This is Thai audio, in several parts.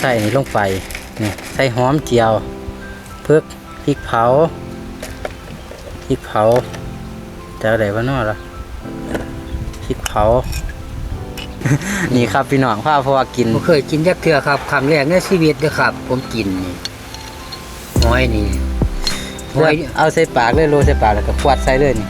ใส่นี่ลงไปนี่ใส่หอมเจียวเพิกพริกเผาพริกเผาจะอะไรวะเนอล่ะพริกเผา นี่ครับพี่น้องข้าวเพราะว่ากินผมเคยกินยักเทือครับครั้งแรกในชีวิตเลยครับ ผมกินนี่หอยนี่หอยเอาใส่ปากเลยโรยใส่ปากแล้วก็ควดใส่เลยนี่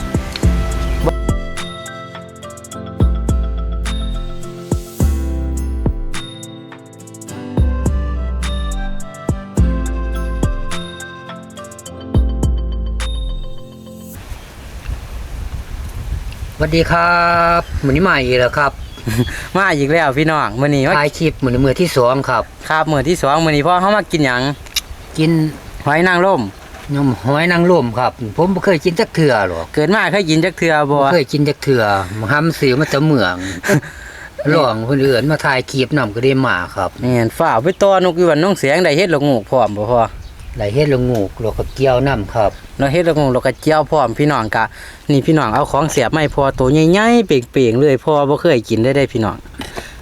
สวัสดีครับมือนี้ใหม่แล้วครับ มาอีกแล้วพี่น้องมื้อนี้ว่าถ่ายคลิปมือนี้มือที่สองครับ ครับมื้อที่สองมื้อนี้พ่อเฮามากินหยังกินหอยนางรมยำหอยนางรมครับ ผมบ่เคยกินจักเทือหรอกเกิดมาเคยกินจักเทื่อบ่บ่เคยกินจักเทือมาทำสื่อมาจะเมืองร้องคนอื่นมาถ่ายคลิปนำก็ได้มาครับนี่นฝ้าวไปตัวนกอยู่วันน้องเสียงได้เฮ็ดละงูกพร้อมบ่พ่อ ไหลเฮ็ดละงูกแล้วก็เกี่ยวน้ำครับเนาเฮ็ดละงูกแล้วก็เจียวพร้อมพี่น้องกะนี่พี่น้องเอาของเสียบมาให้พ่อตัวใหญ่ๆเป่งๆเลยพ่อบ่เคยกินได้ได้พี่น้อง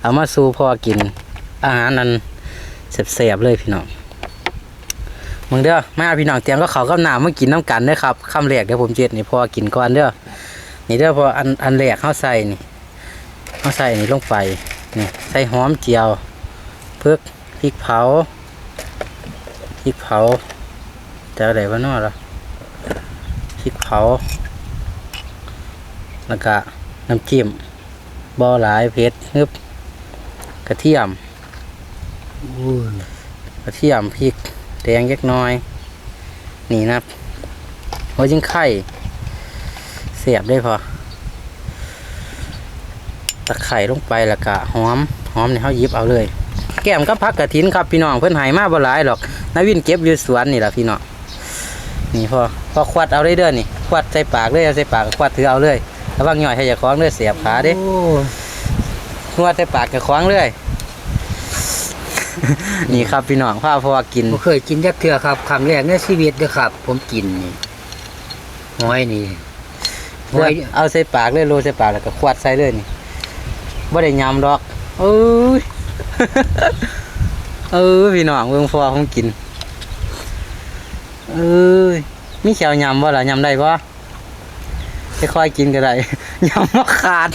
เอามาสู่พ่อกิน อาหารนั้นแซ่บๆเลยพี่น้องมึงเด้อมาพี่น้องเตรียมก็เขากับน้ำมากินน้ำกันเด้อครับคำแรกเดี๋ยวผมเจ็ดนี่พ่อกินก่อนเด้อนี่เด้อพออันอันแรกเฮาใส่นี่เฮาใส่นี่ลงไปนี่ใส่หอมเจียวเพิกพริกเผา พริกเผาจะอะไรวะเนอล่ะพริกเผา แล้วก็น้ำจิ้มบอหลายเผ็ดนึบกระเทียมกระเทียมพริกแดงเล็กน้อย นี่นะหัวจิงไข่เสียบได้พอตะไคร่ลงไปแล้วก็หอม หอมเนี่ยเขาหยิบเอาเลย แก้มก็พักกระถินครับพี่น้องเพิ่นใหายมาบ่หลายหรอกนาวินเก็บอยู่สวนนี่แหละพี่น้องนี่พอพอควัดเอาได้เด้อนี่ควัดใส่ปากเลยเอาใส่ปากก็ควัดถือเอาเลยระวังย่อยให้อย่าคล้องเลยเสียบขาเด้โอ้ควัดใส่ปากก็คล้องเลยนี่ครับพี่น้องข้าวเพราะว่ากินบ่เคยกินยักเทือครับครั้งแรกในชีวิตเลยครับ ผมกินนี่หอยนี่หอยเอาใส่ปากเลยโรยใส่ปากแล้วก็ควดใส่เลยนี่บ่ได้ยำดอกเอ้ย เออพี่น้องเบิ่งพอผมกิน เอ้ยมีแขวยำบ่ล่ะยำได้บ่ค่อยๆกินก็ได้ยำบ่ขาด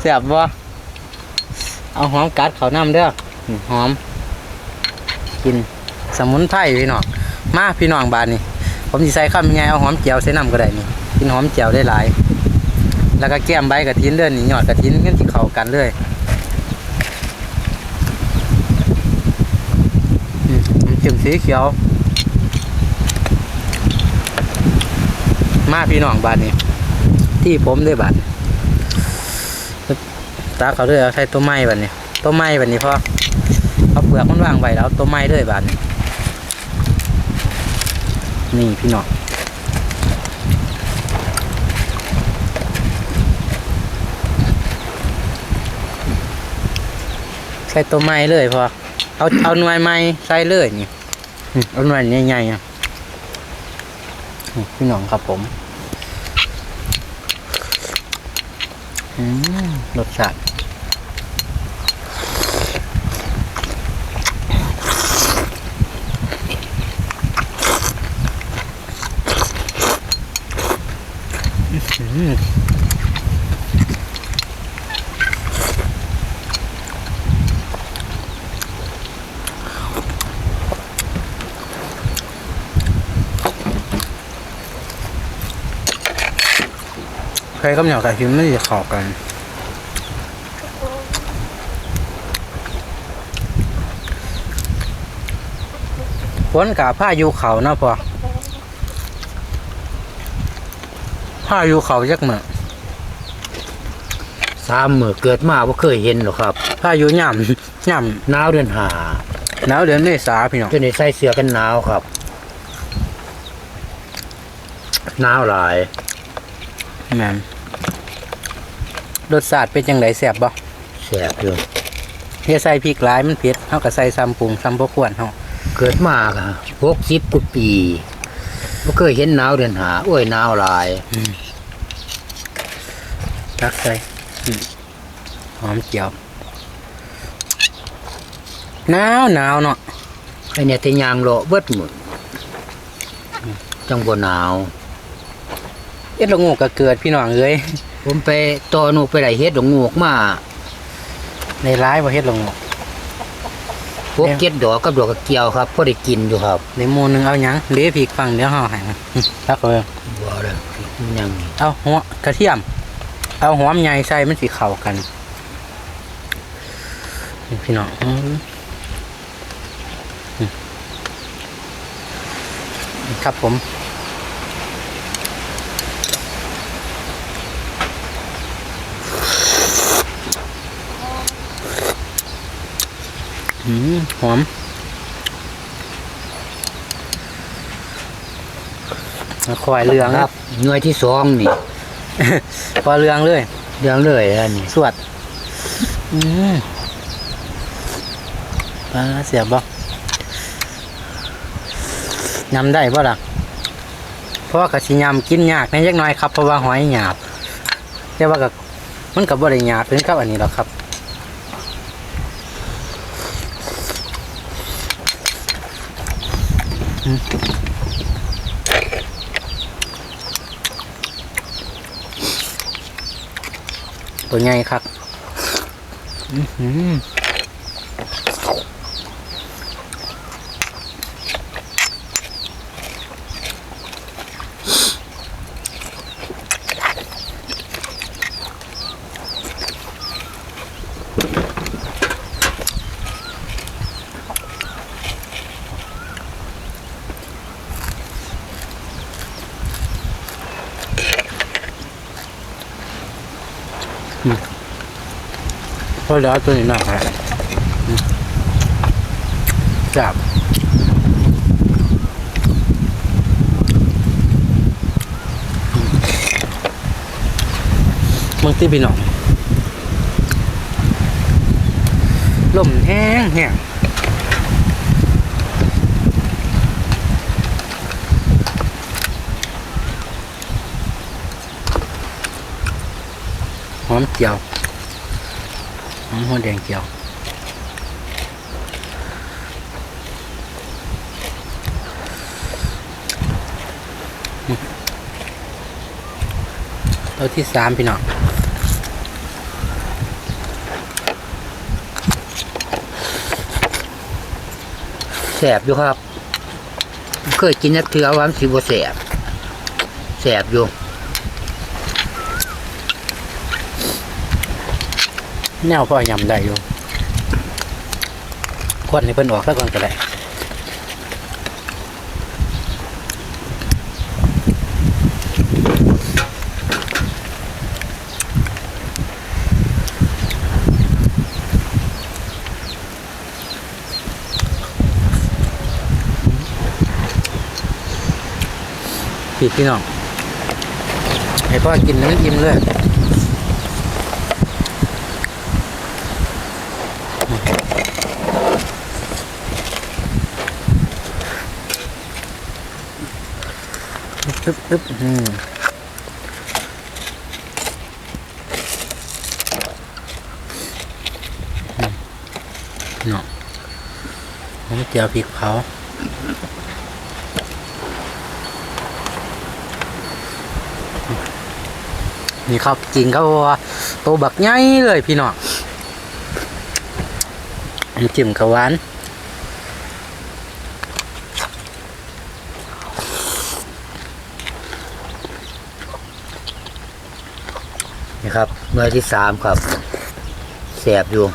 แซ่บบ่เอาหอมกัดเขาน้ำเด้อหอม กิน สมุนไพรพี่น้องมาพี่น้องบานนี่ผมสิใส่ข้าวยังไงเอาหอมเจียวใส่น้ำก็ได้นี่กินหอมเจียวได้หลาย แล้วก็แก้มใบกระถินเลื่อนนี่ยอดกระถินกันที่เขากันเลยอืมน้ำจิ้ม สีเขียว มาพี่น้องบานนี้ ที่ผมด้วยบานตาเขาด้วยเอาใส่ตัวไม้บานนี้ตัวไม้บานนี้พ่อเอาเปลือกมันวางไว้แล้วตัวไม้ด้วยบานนี้นี่พี่น้องใส่ตัวไม้เลยพอเอาเอาหน่วยไม้ใส่เลยนี่ อืมเอาหน่ใหญ่ๆอะพี่น้องครับผมรสชาติอืม ใครก็เหนียวกับหิมไม่ได้ขอกันฝนกับผ้ายูเขาเนาะพอผ้ายูเขาจักเหมือสามมื้อเกิดมาบ่เคยเห็นหรอกครับผ้ายูย่ำย่หนาวเดือนห้าำหนาวเดือนเมษาพี่น้องจนได้ใส่เสื้อกันหนาวครับหนาวหลาย แม่นรสชาติเป็นจังไดแซ่บบ่แสบอยู่เฮียใส่พริกหลายมันเผ็ดเฮาก็ใส่ซ้ำปรุงซ้ำบ่ควรเฮาเกิดมาค่ะหกสิบกว่าปีบ่เคยเห็นหนาวเดือนหาโอ้ยหนาวหลายตักใส่อืมหอมเจียวหนาวหนาวเนาะไอเนี่ยที่ยางโลาะเบิดหมดจังบ่หนาว เอ็ดละงูก็เกิดพี่น้องเอ้ยผมไปตอนูไปได้เฮ็ดดอกงูออกมาในร้ายบ่เฮ็ดละงูพวกเก็ดดอกกับดอกกระเกียวครับพอได้กินอยู่ครับในหมู่หนึงเอาหยังเหลพริกฟังเดี๋ยวเฮาให้นะอืมตักเอาเลยบ่เลยมันยังนี่เอาหัวกระเทียม เอาหอมใหญ่ใส่มันสิเข้ากันนี่พี่น้องอืมอืมนี่ครับผม หอม ควายเรืองครับ หน่วยที่สองนี่พอเรืองเลยเรื่องเลยอันนี้สวดอืมปลาเสียบบ่ยำได้บ่ล่ะเพราะว่ากะสิยำกินยากในยักหน้อยครับเพราะว่าหอยหยาบแต่ว่ากับมันกับบ่ได้หยาบเป็นครับอันนี้หรอกครับ อืม ตัวใหญ่ครับ อื้อหือพอแล้วตัวนี้หนักครับมจับมึงตีพี่น้องลมแห้งแห้งหอมเจียว หัวแดงเจียวตัวที่สามพี่น้องแสบอยู่ครับ เคยกินนักเทือวามันสิบ่แสบแสบอยู่ แนวพ่อยำได้อยู่ควันให้เพิ่นออกสักก่อนก็ได้พี่พี่น้องให้พ่อกินนั้นอิ่มเลย ปึ๊บปึ๊บอืมเนาะผมเจียวพริกเผานี่ครับจริงครับว่าตัวบักใหญ่เลยพี่น้องน้ำจิ้มกะหวาน นี่ครับหน่วยที่สามครับแสบอยู่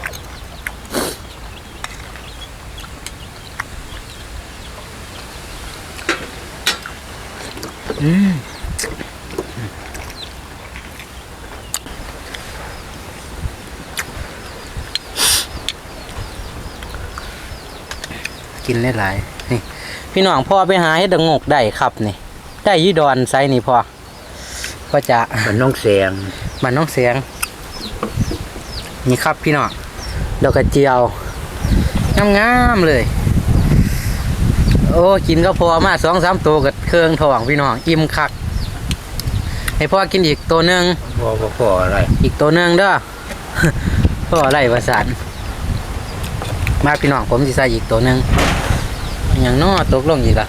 อืมกินหลายนี่ พี่น้องพ่อไปหาให้ดงงกได้ครับนี่ ได้ยี่ดอนไซนี่พ่อก็จะมันน้องแสง มันน้องเสียง นี่ครับพี่น้องดอกกระเจียวงามๆเลย โอ้กินก็พอมาสองสามตัวกับเครื่องทองพี่น้องอิ่มคักให้พ่อกินอีกตัวหนึ่งบ่บ่พออะไร อีกตัวหนึ่งเด้อพ่ออะไรประสานมาพี่น้องผมสิใส่อีกตัวหนึงอย่างน้อตกลงอีกละ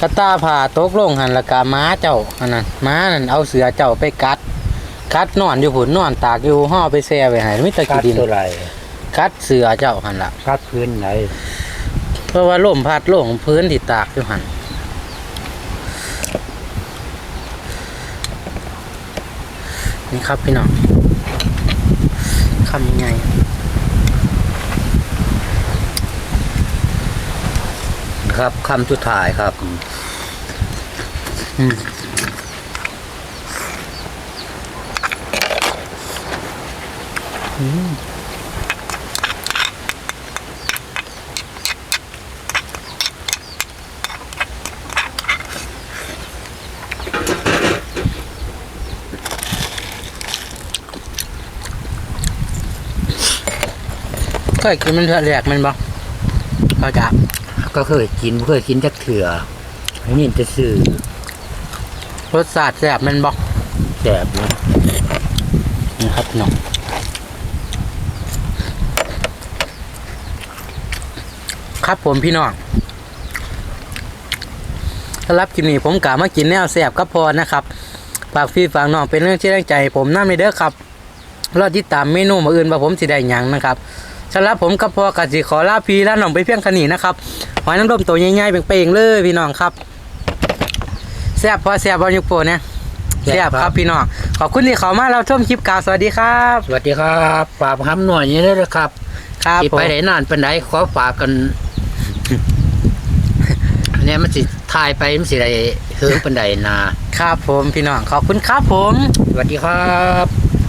กระตาผ่าตกลงหันละกาม้าเจ้าอันนั้นม้านั่นเอาเสือเจ้าไปกัด กัดนอนอยู่ผุนนอนตากอยู่ห่อไปแช่ไว้ให้มิตรกักิดดิน ตัวไรกัดเสือเจ้าหันละกัดพื้นไหนเพราะว่าลมพัดลงพื้นที่ตากอยู่หันนี่ครับพี่น้องคำยังไงครับคำสุดท้ายครับ อืมอืม เคยกินมันเถอะแหลกมันบ่เขาจะก็เคยกินเคยกินจักเถื่อนี่จะซื้อรสชาติแซ่บมันบ่แสบนะนี่ครับน้อง ครับผมพี่น้องสำหรับคลิปนี้ผมกะมากินแนวแซ่บก็พอนะครับฝากพี่ฝากน้องเป็นเรื่องที่ตั้งใจให้ผมน้ำในเด้อครับรอติดตามเมนูมาอื่นว่าผมสิได้หยังนะครับสำหรับผมกับพ่อกะสิขอลาพี่ลาน้องไปเพียงแค่นี้นะครับหอยนางรมตัวใหญ่ๆเป่งๆเลยพี่น้องครับแซ่บพอแซ่บบอลยุกโปเนี่ยแซ่บครับพี่น้องขอบคุณที่เขามาเราชมคลิปกาวสวัสดีครับ สวัสดีครับฝากห้ำหน่อยนี้ด้วยนะครับ ครับที่ผมไปไหนนานไปไหนขอฝากกัน เนี่ยมันสิทายไปมันสิได้เฮิงปันไดนา ครับผมพี่น้องขอบคุณครับผม สวัสดีครับ